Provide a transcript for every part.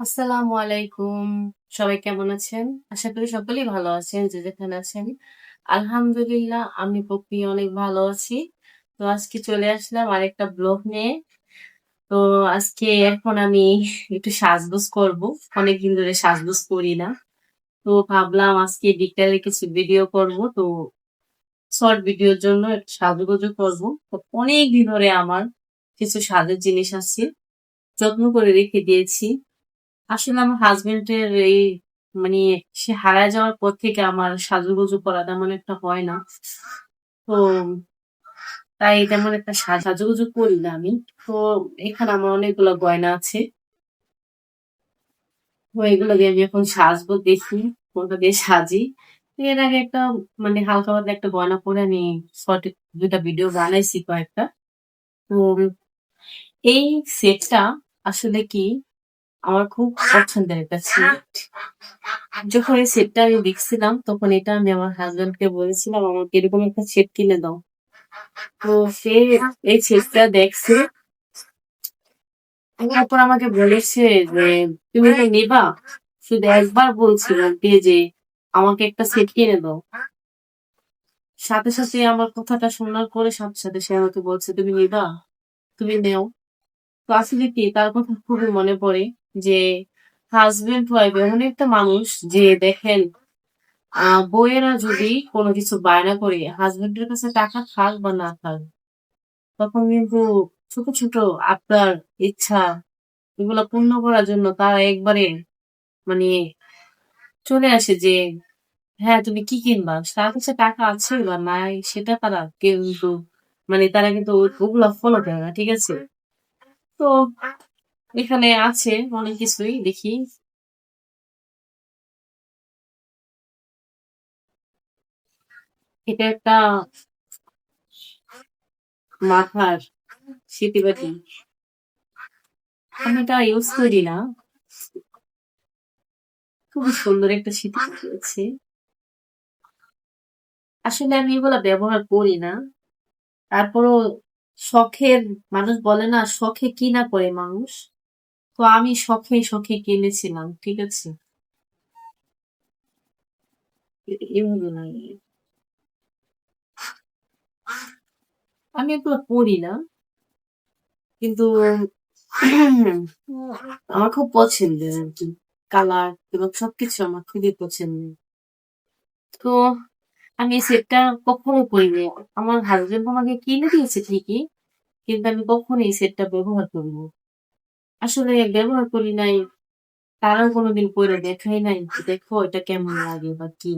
আসসালামু আলাইকুম। সবাই কেমন আছেন? আশা করি সকলেই ভালো আছেন, যে যেখানে আছেন। আলহামদুলিল্লাহ, আমি পপি অনেক ভালো আছি। তো আজকে চলে আসলাম আরেকটা ব্লগ নিয়ে। তো আজকে এখন আমি একটু সাজগোজ করব। অনেকদিন ধরে সাজগোজ করি না। তো ভাবলাম আজকে বিকালে কিছু ভিডিও করব। তো শর্ট ভিডিওর জন্য একটু সাজগোজও করব। তো অনেক দিন ধরে আমার কিছু সাজের জিনিস আছে। যত্ন করে রেখে দিয়েছি। আসলে আমার হাজবেন্ডের এই মানে সে হারায় যাওয়ার পর থেকে আমার সাজুগুজু করা তেমন একটা হয় না। তো তাই তেমন একটা সাজুগুজু করি না আমি। তো এখানে আমার অনেকগুলো গয়না আছে। তো এগুলো দিয়ে আমি এখন সাজবো, দেখি কোনটা দিয়ে সাজি। এর আগে একটা মানে হালকা পাতলা একটা গয়না পরে আমি শর্ট দুটা ভিডিও বানাইছি কয়েকটা। তো এই সেটটা আসলে কি আমার খুব পছন্দের একটা সেট যখন এই সেটটা আমি দেখছিলাম, তখন এটা আমি আমার হাজবেন্ডকে বলেছিলাম, আমাকে এরকম একটা সেট কিনে দাও। তো সে এই সেটটা দেখছে। তারপর আমাকে বলেছে যে, তুমি তো নেবা? শুধু একবার বলছিলাম যে, আমাকে একটা সেট কিনে দাও। সাথে সাথে আমার কথাটা শোনার পরে সাথে সাথে সে আমাকে বলছে, তুমি নিবা? তুমি নেও। তো আসলে কি, তার কথা খুবই মনে পড়ে। যে হাজবেন্ড ওয়াইফ এমন একটা মানুষ যে দেখেন আহ বউয়েরা যদি কোনো কিছু বায়না করে হাজবেন্ডের কাছে টাকা থাক বা না থাক, তখন কিন্তু ছোট ছোট আপনার ইচ্ছা এগুলো পূর্ণ করার জন্য তারা একবারে মানে চলে আসে যে হ্যাঁ তুমি কি কিনবা? তার কাছে টাকা আছে বা নাই, সেটা তারা কিন্তু মানে তারা কিন্তু ওগুলা ফলো করে না, ঠিক আছে? তো এখানে আছে অনেক কিছুই, দেখি। এটা একটা মাথার স্মৃতিবাটি আমি এটা ইউজ করি না। খুবই সুন্দর একটা স্মৃতিবাটি আছে আসলে আমি এগুলা ব্যবহার করি না। তারপরও শখের, মানুষ বলে না, শখে কি না করে মানুষ। তো আমি শখে শখে কিনেছিলাম, ঠিক আছে? আমি এগুলো পড়ি না কিন্তু আমার খুব পছন্দের আর কি, কালার এবং সবকিছু আমার খুবই পছন্দের। তো আমি সেটটা কখনো পরিনি আমার হাজবেন্ড আমাকে কিনে দিয়েছে ঠিকই, কিন্তু আমি কখনো এই সেটটা ব্যবহার করিনি। আসলে ব্যবহার করি নাই। তারাও কোনোদিন পরে দেখাই নাই দেখো, এটা কেমন লাগে বা কি?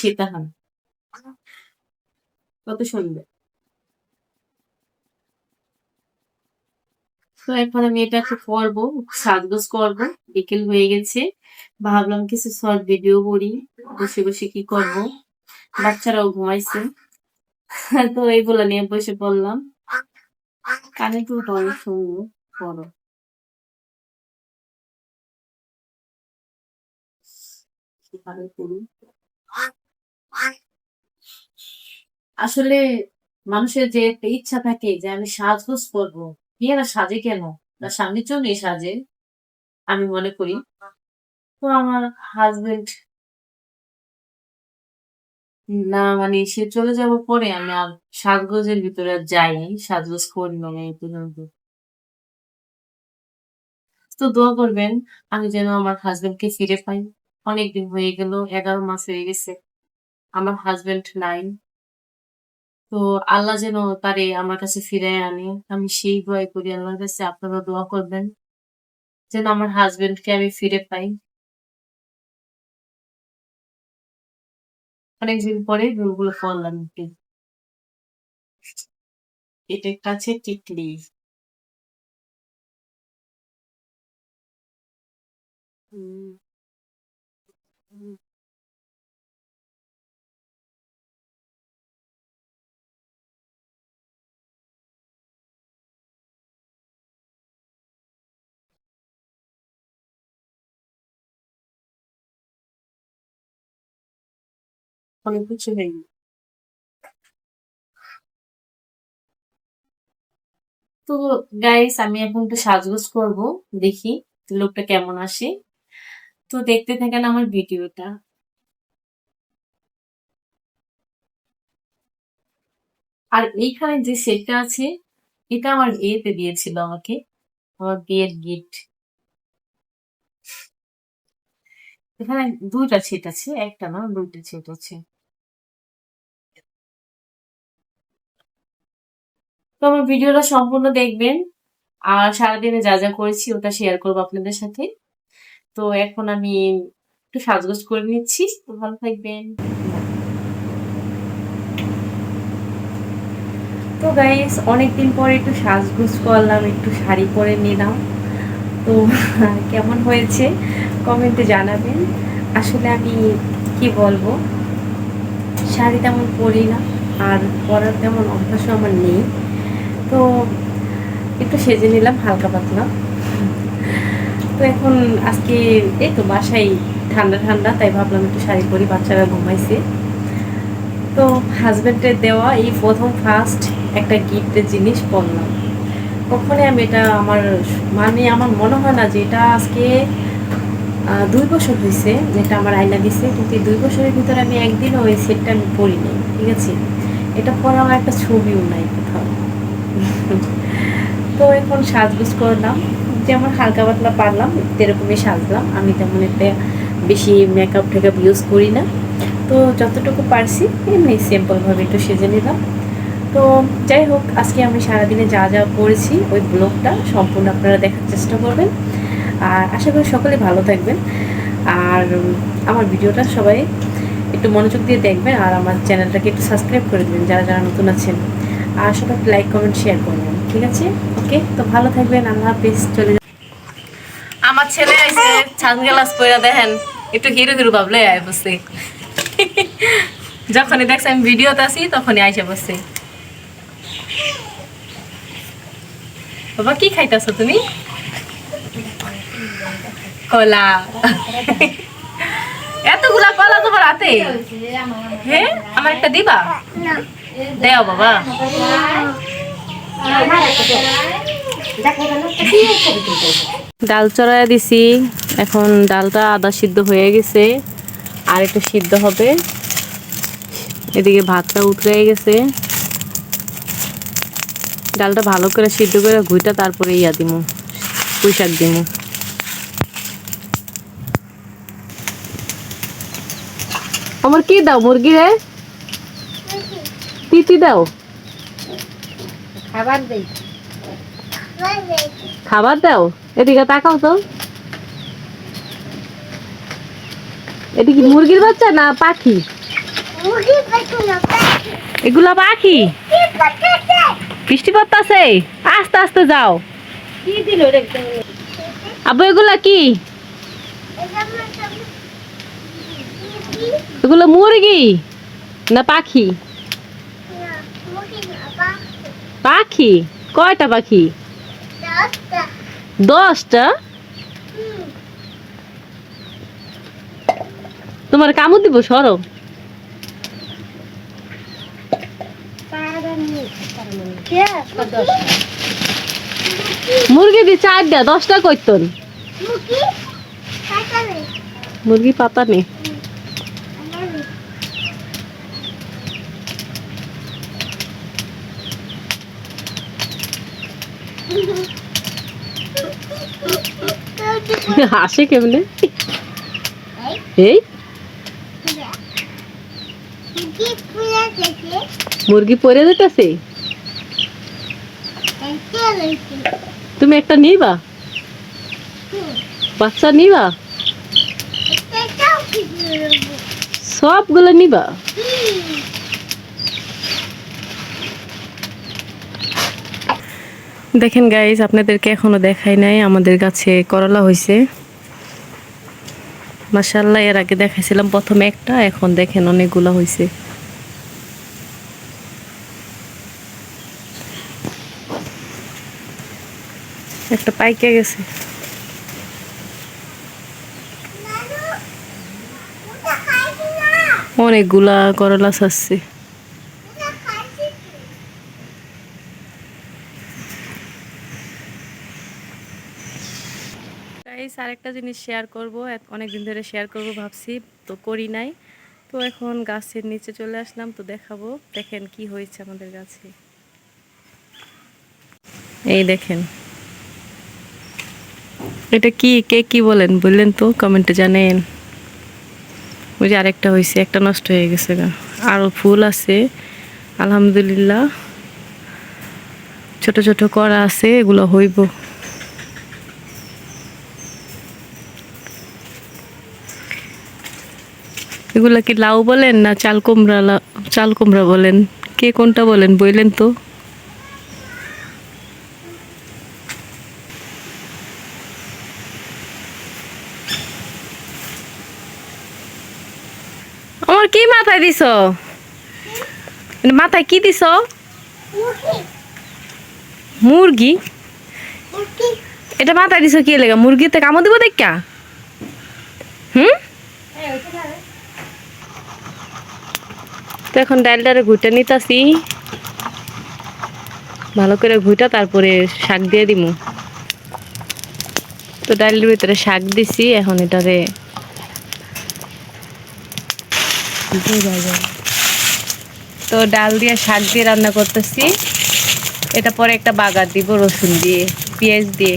সেটা হয় কত সুন্দর। তো এখন আমি এটা একটু করব সাজগোজ করব, বিকেল হয়ে গেছে। ভাবলাম কিছু শর্ট ভিডিও করি, বসে বসে কি করব? বাচ্চারাও ঘুমাইছে। তো এইগুলো নিয়ে বসে পড়লাম। কানে তো অনেক সুন্দর, বড়। কীভাবে করি? আসলে মানুষের যে একটা ইচ্ছা থাকে যে আমি সাজগোজ করব। মেয়েরা সাজে কেন? তার স্বামীর জন্যই সাজে, আমি মনে করি। তো আমার হাজবেন্ড না মানে সে চলে যাব পরে আমি আর সাজগোজের ভিতরে যাইনি, সাজগোজ করি মানে এই পর্যন্ত। তো দোয়া করবেন, আমি যেন আমার হাজবেন্ডকে ফিরে পাই। অনেকদিন হয়ে গেল এগারো মাস হয়ে গেছে। আমার হাজবেন্ড নাই। তো আল্লাহ যেন তারে আমার কাছে ফিরে আনে। আমি সেই দোয়াই করি আল্লাহর কাছে আপনারা দোয়া করবেন যেন আমার হাজবেন্ডকে আমি ফিরে পাই। অনেকদিন পরে রুলগুলো করলাম। এটা আছে টিকলি। হুম, অনেক কিছু হয়নি তো গাইস আমি এখন একটু সাজগোজ করব, দেখি লোকটা কেমন আসে। তো, দেখতে থাকেন আমার ভিডিওটা। আর এইখানে যে সেটটা আছে, এটা আমার বিয়েতে দিয়েছিল আমাকে, আমার বিয়ের গিফট। এখানে দুইটা সেট আছে, একটা না, দুইটা সেট আছে। আমার ভিডিওটা সম্পূর্ণ দেখবেন। আর সারাদিনে যা যা করেছি ওটা শেয়ার করব আপনাদের সাথে। তো এখন আমি একটু সাজগোজ করে নিচ্ছি। ভালো থাকবেন। তো গাইস অনেকদিন পরে একটু সাজগোজ করলাম, একটু শাড়ি পরে নিলাম। তো কেমন হয়েছে? কমেন্টে জানাবেন। আসলে আমি কি বলব? শাড়ি তেমন পরি না, আর পরার তেমন অভ্যাসও আমার নেই। তো একটু সেজে নিলাম, হালকা পাতলা। তো এখন আজকে এই তো বাসায় ঠান্ডা ঠান্ডা, তাই ভাবলাম একটু শাড়ি পরি, বাচ্চারা ঘুমাইছে। তো হাজব্যান্ডের দেওয়া এই প্রথম ফার্স্ট একটা গিফটের জিনিস পরলাম। কখনই আমি এটা আমার মানে আমার মনে হয় না যে এটা আজকে দুই বছর হয়েছে যেটা আমার আয়না দিছে, কিন্তু এই দুই বছরের ভিতরে আমি একদিনও ওই সেটটা আমি পরিনি, ঠিক আছে? এটা পরে আমার একটা ছবিও নাই কোথাও। তো এখন সাজগুজ করলাম। যেমন হালকা পাতলা পারলাম এরকমই সাজলাম। আমি তেমন একটা বেশি মেকআপ টেকআপ ইউজ করি না। তো যতটুকু পারছি, এমনি সিম্পলভাবে একটু সেজে নিলাম। তো যাই হোক, আজকে আমি সারাদিনে যা যা করেছি, ওই ব্লগটা সম্পূর্ণ আপনারা দেখার চেষ্টা করবেন। আর আশা করি সকলে ভালো থাকবেন। আর আমার ভিডিওটা সবাই একটু মনোযোগ দিয়ে দেখবেন, আর আমার চ্যানেলটাকে একটু সাবস্ক্রাইব করে দেবেন, যারা যারা নতুন আছেন। আর সবাই লাইক কমেন্ট শেয়ার করবেন ঠিক আছে? ওকে তো ভালো থাকবেন আল্লাহ হাফিজ চলে আমার ছেলে এসে সানগ্লাস পরে দেখেন একটু হিরো হিরো ভাবলে আয় বসে। যখনই দেখছি আমি ভিডিওতে আসি তখনই আইসে বসে। বাবা কি খাইতেছো তুমি? কলা। এতগুলা কলা তোমার হাতে? হ্যাঁ আমার একটা দিবা? দেও বাবা। ডাল চড়াইয়া দিছি। এখন ডালটা আদা সিদ্ধ হয়ে গেছে, আর একটু সিদ্ধ হবে। এদিকে ভাতটা উতরে গেছে। ডালটা ভালো করে সিদ্ধ করে ঘুইটা তারপরে ইয়া দিমু, পুঁই শাক দিমু। আমার কি দাও মুরগি রে? তিতি দাও। খাবার দেই খাবার দাও। এদিকে তাকাও তো। এদিকে মুরগির বাচ্চা না পাখি? এগুলা পাখি। বৃষ্টি পড়তাছে। আস্তে আস্তে যাও। আবু এগুলা কি? এগুলো মুরগি না পাখি? পাখি? কয়টা পাখি? দশটা। তোমার কামড় দিব সরো মুরগি দি চারটা দশটা করতন মুরগি পাতা নেই। হাসে কেমনে? এই? মুরগি পরে যেতেছে? তুমি একটা নিবা? বাচ্চা নিবা? সবগুলো নিবা? দেখেন গাইজ আপনাদেরকে এখনও দেখাই নাই, আমাদের গাছে করলা হয়েছে মাসাল্লাহ এর আগে দেখাইছিলাম প্রথমে একটা, এখন দেখেন অনেকগুলো হয়েছে একটা পাইকে গেছে। অনেকগুলা করলা ছাড়ছে গাইস আরেকটা জিনিস শেয়ার করব। অনেক দিন ধরে শেয়ার করব ভাবছি, তো করি নাই। তো এখন গাছের নিচে চলে আসলাম, তো দেখাবো। দেখেন কি হয়েছে আমাদের গাছে। এই দেখেন। এটা কি, কে কি বলেন? বললেন তো কমেন্টে জানেন ওই যে আরেকটা হয়েছে, একটা নষ্ট হয়ে গেছে আরও ফুল আছে, আলহামদুলিল্লাহ। ছোট ছোট করা আছে, এগুলো হইব। এগুলা কি লাউ বলেন না চাল কুমড়া চাল কুমড়া বলেন? কে কোনটা বলেন বললেন তো। আমার কি মাথায় দিছ? মাথায় কি দিছ? মুরগি? এটা মাথায় দিছ কি লেগা মুরগিতে কামড় দিব দেখা হুম? তো এখন ডালটারে ঘুইটা নিতাছি। ভালো করে ঘুইটা তারপরে শাক দিয়ে দিমু। তো ডালের ভিতরে শাক দিছি, এখন এটারে তো ডাল দিয়ে শাক দিয়ে রান্না করতেছি। এটা পরে একটা বাগার দিব, রসুন দিয়ে, পেঁয়াজ দিয়ে।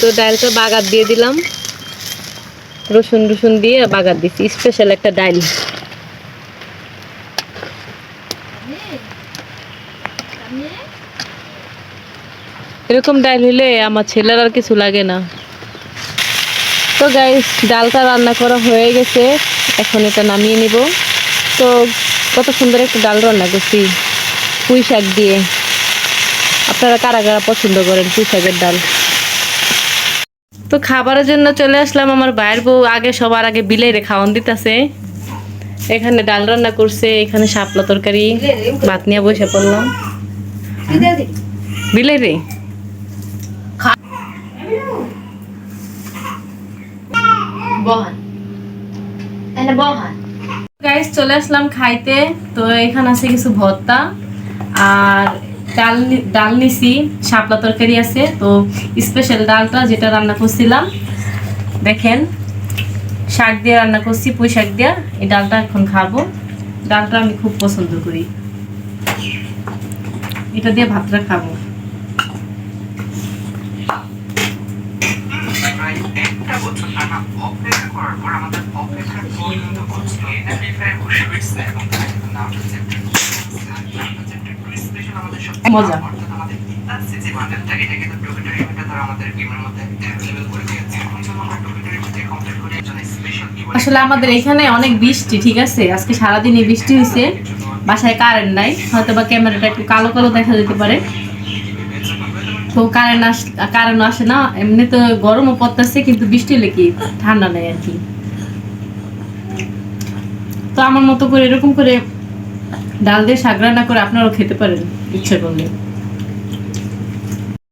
তো ডালটা বাগার দিয়ে দিলাম। রসুন রসুন দিয়ে বাগার দিছি। স্পেশাল একটা ডাল। এরকম ডাল হইলে আমার ছেলের আর কিছু লাগে না। তো গাইস ডালটা রান্না করা হয়ে গেছে। এখন এটা নামিয়ে নিব। তো কত সুন্দর একটা ডাল রান্না করছি পুঁই শাক দিয়ে। আপনারা কারা কারা পছন্দ করেন পুঁই শাকের ডাল? তো খাবারের জন্য চলে আসলাম আমার ভাইয়ের বউ। আগে সবার আগে বিলেরে খাওয়ান দিতেছে। এখানে ডাল রান্না করছে এখানে শাপলা তরকারি ভাত নিয়ে বসে পড়লাম। বিলেরে খাইতে। তো এখানে আছে কিছু আর ডাল ডাল নিছি, শাপলা তরকারি আছে। তো স্পেশাল ডালটা যেটা রান্না করছিলাম, দেখেন, শাক দিয়ে রান্না করছি, পুঁই শাক দিয়ে। এই ডালটা এখন খাব। ডালটা আমি খুব পছন্দ করি। এটা দিয়ে ভাতটা খাব প্রায় একটা বছর টানা অপেক্ষা করার পর আমাদের এবং তার একজন স্পেশাল আসলে আমাদের এখানে অনেক বৃষ্টি, ঠিক আছে? আজকে সারাদিনই বৃষ্টি হয়েছে বাসায় কারেন্ট নাই। হয়তো বা ক্যামেরাটা একটু কালো কালো দেখা যেতে পারে। তো কারেন্ট আস কারেন্ট আসে না, এমনি তো গরমও পড়তেছে, কিন্তু বৃষ্টি হলে কি ঠান্ডা নেই আর কি। তো আমার মতো করে এরকম করে ডাল দিয়ে শাক রান্না করে আপনারাও খেতে পারেন, ইচ্ছে করলে।